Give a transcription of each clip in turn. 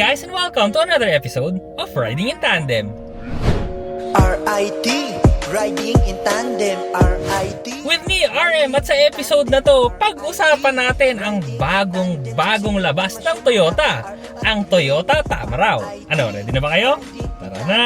Guys, and welcome to another episode of Riding in Tandem. RIT Riding in Tandem RIT With me, RM, at sa episode na to, pag-usapan natin ang bagong-bagong labas ng Toyota, ang Toyota Tamaraw. Ano, ready na ba kayo? Tara na!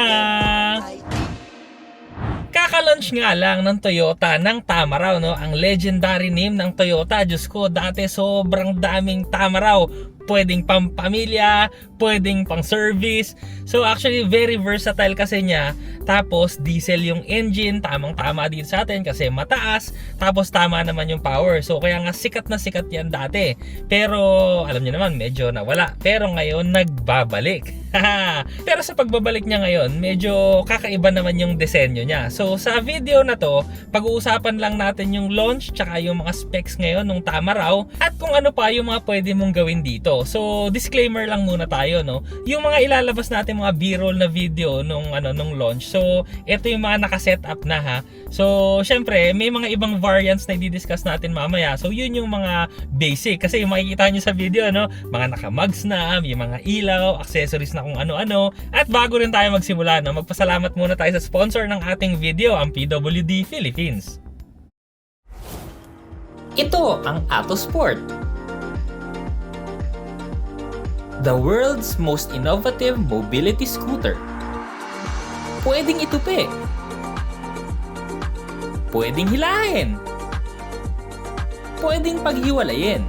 Kaka-launch nga lang ng Toyota ng Tamaraw, no? Ang legendary name ng Toyota. Diyos ko, dati sobrang daming Tamaraw. Pwedeng pang pamilya, pwedeng pang service. So actually, very versatile kasi niya. Tapos, diesel yung engine. Tamang-tama din sa atin kasi mataas. Tapos, tama naman yung power. So, kaya nga sikat na sikat yan dati. Pero, alam niyo naman, medyo nawala. Pero ngayon, nagbabalik. Pero sa pagbabalik niya ngayon, medyo kakaiba naman yung disenyo niya. So sa video na to, pag-uusapan lang natin yung launch tsaka yung mga specs ngayon ng Tamaraw at kung ano pa yung mga pwede mong gawin dito. So disclaimer lang muna tayo no. Yung mga ilalabas natin mga B-roll na video nung ano nung launch. So ito yung mga naka-set up na ha. So syempre may mga ibang variants na i-discuss natin mamaya. So yun yung mga basic kasi yung makikita nyo sa video no, mga naka-mugs na, may mga ilaw, accessories na kung ano-ano. At bago rin tayo magsimula, no, magpasalamat muna tayo sa sponsor ng ating video, ang PWD Philippines. Ito ang Atosport. The world's most innovative mobility scooter. Pwedeng itupi. Pwedeng hilahin. Pwedeng paghiwalayin.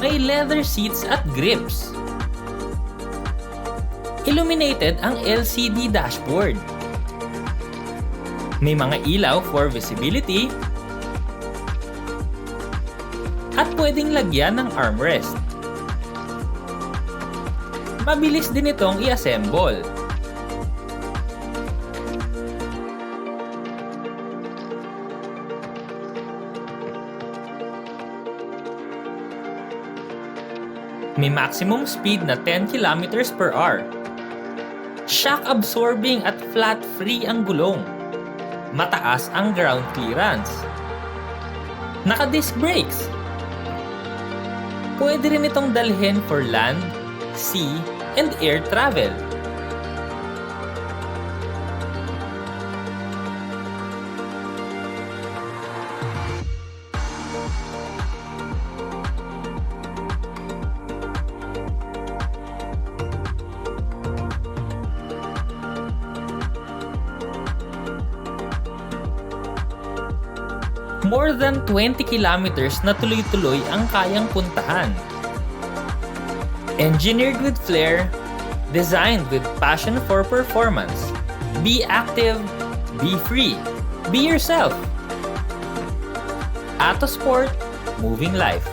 May leather seats at grips illuminated ang LCD dashboard. May mga ilaw for visibility at pwedeng lagyan ng armrest. Mabilis din itong i-assemble. May maximum speed na 10 km per hour shock absorbing at flat free ang gulong. Mataas ang ground clearance. Naka-disc brakes. Pwede rin itong dalhin for land, sea, and air travel. More than 20 kilometers na tuloy-tuloy ang kayang puntahan. Engineered with flair, designed with passion for performance. Be active, be free, be yourself. Ato Sport, moving life.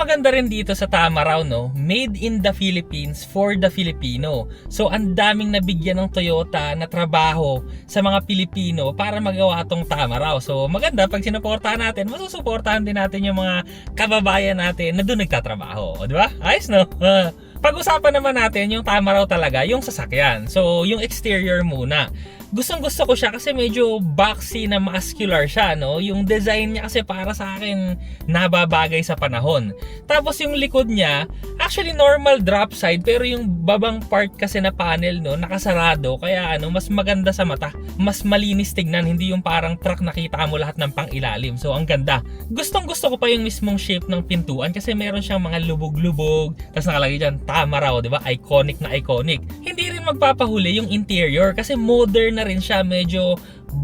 Maganda rin dito sa Tamaraw, no, made in the Philippines for the Filipino. So, ang daming nabigyan ng Toyota na trabaho sa mga Pilipino para magawa tong Tamaraw. So, maganda pag sinuportahan natin, masusuportahan din natin yung mga kababayan natin na doon nagtatrabaho. O, di ba? Ayos, no? Pag-usapan naman natin yung Tamaraw talaga, yung sasakyan. So, yung exterior muna gustong gusto ko siya kasi medyo boxy na muscular siya, no? Yung design niya kasi para sa akin nababagay sa panahon. Tapos yung likod niya, actually normal drop side pero yung babang part kasi na panel, no, nakasarado kaya ano, mas maganda sa mata. Mas malinis tignan, hindi yung parang truck nakita mo lahat ng pangilalim. So ang ganda. Gustong gusto ko pa yung mismong shape ng pintuan kasi meron siyang mga lubog-lubog. Tapos nakalagay dyan, tama raw, di ba? Iconic na iconic. Hindi rin magpapahuli yung interior kasi modern na rin siya medyo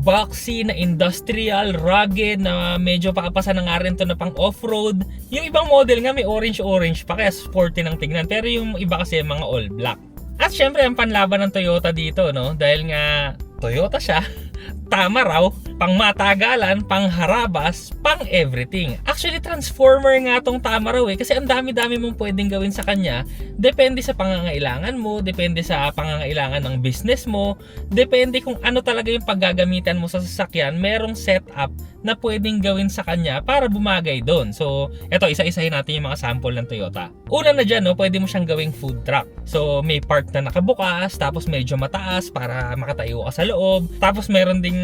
boxy na industrial, rugged na medyo pakapasa na nga rin to na pang off-road. Yung ibang model nga may orange-orange pa kaya sporty ng tignan pero yung iba kasi mga all black. At syempre ang panlaban ng Toyota dito no dahil nga Toyota siya, tama raw, pang matagalan, pang harabas, pang everything. Actually, transformer nga tong tama raw eh. Kasi ang dami-dami mong pwedeng gawin sa kanya. Depende sa pangangailangan mo, depende sa pangangailangan ng business mo, depende kung ano talaga yung paggagamitan mo sa sasakyan. Merong setup na pwedeng gawin sa kanya para bumagay doon. So, eto, isa-isahin natin yung mga sample ng Toyota. Una na dyan, no, pwede mo siyang gawing food truck. So, may part na nakabukas, tapos medyo mataas para makatayo ka sa loob. Tapos meron ding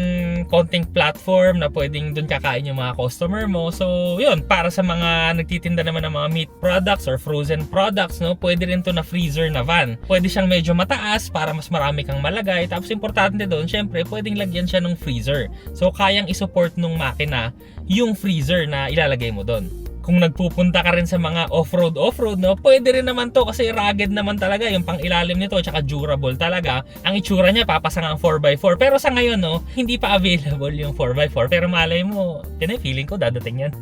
konting platform na pwedeng doon kakain yung mga customer mo. So, yun, para sa mga nagtitinda naman ng mga meat products or frozen products, no, pwede rin to na freezer na van. Pwede siyang medyo mataas para mas marami kang malagay. Tapos importante doon, syempre, pwedeng lagyan siya ng freezer. So, kayang isupport nung makina yung freezer na ilalagay mo doon kung nagpupunta ka rin sa mga off-road off-road no? Pwede rin naman to kasi rugged naman talaga yung pang ilalim nito tsaka durable talaga. Ang itsura niya papasa nga ang 4x4 pero sa ngayon no hindi pa available yung 4x4 pero malay mo yun feeling ko dadating yan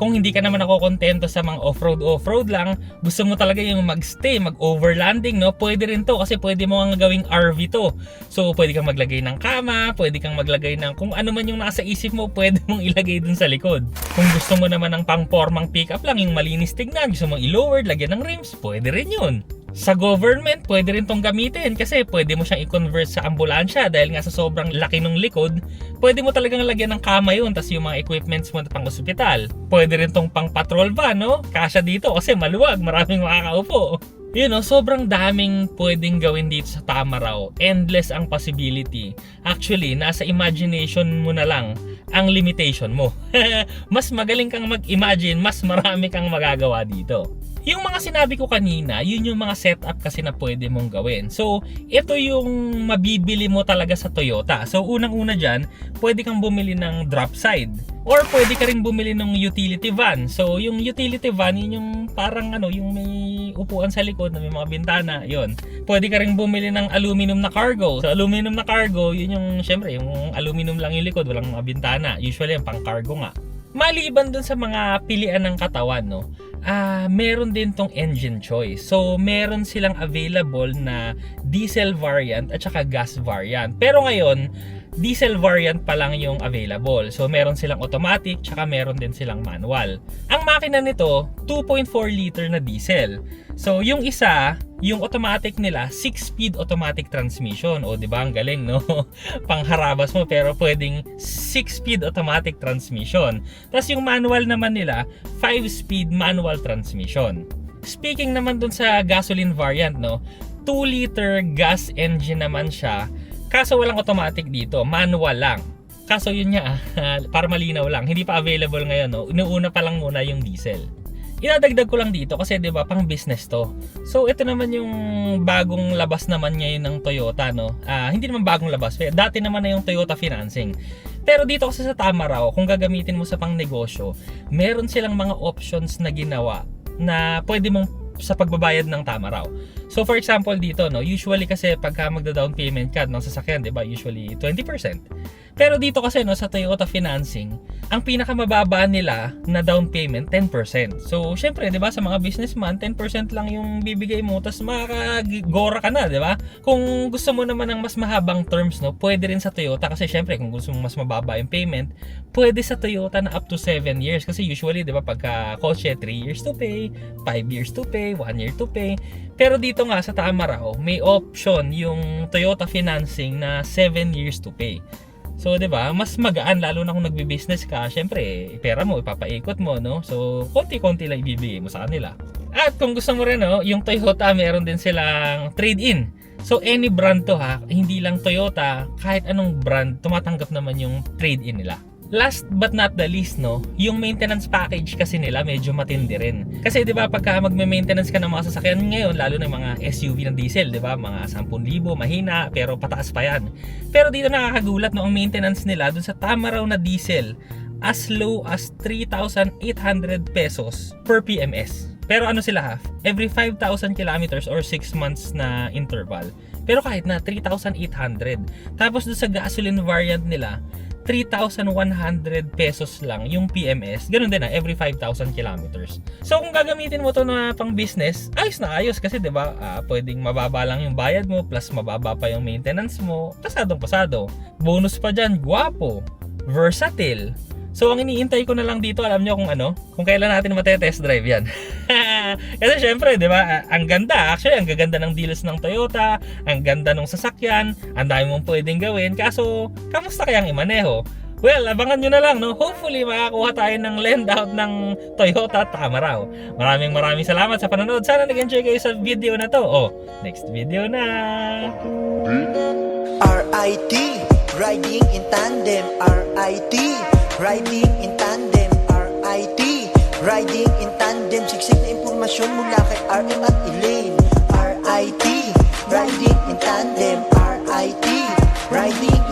kung hindi ka naman ako kontento sa mga off-road off-road lang, gusto mo talaga yung mag-stay, mag-overlanding, no? Pwede rin to kasi pwede mo nga gawing RV to. So, pwede kang maglagay ng kama, pwede kang maglagay ng kung ano man yung nasa isip mo, pwede mong ilagay dun sa likod. Kung gusto mo naman ng pang-formang pickup lang, yung malinis tignan, gusto mong i-lowered, lagyan ng rims, pwede rin yun sa government, pwede rin tong gamitin kasi pwede mo siyang i-convert sa ambulansya dahil nga sa sobrang laki ng likod, pwede mo talagang lagyan ng kama yun tas yung mga equipments mo pang ospital. Pwede rin tong pang patrol van, no? Kasya dito kasi maluwag, maraming makakaupo. Yun know, sobrang daming pwedeng gawin dito sa Tamaraw. Endless ang possibility. Actually, nasa imagination mo na lang ang limitation mo. mas magaling kang mag-imagine, mas marami kang magagawa dito. Yung mga sinabi ko kanina, yun yung mga setup kasi na pwede mong gawin. So, ito yung mabibili mo talaga sa Toyota. So, unang-una dyan, pwede kang bumili ng drop side. Or pwede ka rin bumili ng utility van. So, yung utility van, yun yung parang ano, yung may upuan sa likod na may mga bintana, yun. Pwede ka rin bumili ng aluminum na cargo. So, aluminum na cargo, yun yung, syempre, yung aluminum lang yung likod, walang mga bintana. Usually, yung pang cargo nga. Maliban dun sa mga pilian ng katawan, no, ah meron din tong engine choice. So, meron silang available na diesel variant at saka gas variant. Pero ngayon, diesel variant pa lang yung available. So, meron silang automatic tsaka meron din silang manual. Ang makina nito, 2.4 liter na diesel. So, yung isa, yung automatic nila, 6-speed automatic transmission. O, di ba? Ang galing, no? Pangharabas mo, pero pwedeng 6-speed automatic transmission. Tapos yung manual naman nila, 5-speed manual transmission. Speaking naman dun sa gasoline variant, no? 2 liter gas engine naman siya. Kaso walang automatic dito, manual lang. Kaso yun nga, para malinaw lang, hindi pa available ngayon, no? Inuuna pa lang muna yung diesel. Inadagdag ko lang dito kasi 'di ba pang business to. So ito naman yung bagong labas naman ngayon ng Toyota no. Ah, hindi naman bagong labas. Dati naman na yung Toyota financing. Pero dito kasi sa Tamaraw, kung gagamitin mo sa pang negosyo, meron silang mga options na ginawa na pwede mong sa pagbabayad ng tama raw. So for example dito, no, usually kasi pagka magda-down payment ka ng sasakyan, 'di ba? Usually 20%. Pero dito kasi no sa Toyota financing, ang pinakamababa nila na down payment 10%. So syempre, 'di ba, sa mga businessman, 10% lang yung bibigay mo tapos makakagora ka na, 'di ba? Kung gusto mo naman ng mas mahabang terms, no, pwede rin sa Toyota kasi syempre kung gusto mo mas mababa yung payment, pwede sa Toyota na up to 7 years kasi usually 'di ba pagka kotse 3 years to pay, 5 years to pay, 1 year to pay. Pero dito nga sa Tamaraw, may option yung Toyota financing na 7 years to pay. So, 'di ba? Mas magaan lalo na kung nagbi-business ka. Syempre, pera mo ipapaikot mo, no? So, konti-konti lang ibibigay mo sa kanila. At kung gusto mo rin, no, yung Toyota meron din silang trade-in. So, any brand to ha, hindi lang Toyota, kahit anong brand, tumatanggap naman yung trade-in nila. Last but not the least, no, yung maintenance package kasi nila medyo matindi rin. Kasi 'di ba pagka magme-maintenance ka ng mga sasakyan ngayon, lalo ng mga SUV ng diesel, 'di ba? Mga 10,000 mahina pero pataas pa 'yan. Pero dito nakakagulat no ang maintenance nila dun sa tama raw na diesel as low as 3,800 pesos per PMS. Pero ano sila ha? Every 5,000 kilometers or 6 months na interval. Pero kahit na 3,800. Tapos doon sa gasoline variant nila, 3,100 pesos lang yung PMS. Ganun din na, every 5,000 kilometers. So kung gagamitin mo to na pang business, ayos na ayos kasi 'di ba? Ah, pwedeng mababa lang yung bayad mo plus mababa pa yung maintenance mo. Pasadong pasado. Bonus pa diyan, guwapo. versatile. So ang iniintay ko na lang dito, alam nyo kung ano, kung kailan natin matetest drive yan. Kasi syempre, di ba, ang ganda, actually ang gaganda ng deals ng Toyota, ang ganda ng sasakyan, ang dami mong pwedeng gawin, kaso kamusta kayang imaneho? Well, abangan nyo na lang, no? Hopefully, makakuha tayo ng lend out ng Toyota Tamaraw. Maraming maraming salamat sa panonood. Sana nag-enjoy kayo sa video na to. Oh, next video na! RIT Riding in tandem RIT Riding in Tandem, RIT Riding in Tandem, siksik na impormasyon mula kay RM at Elaine. RIT Riding in Tandem, RIT Riding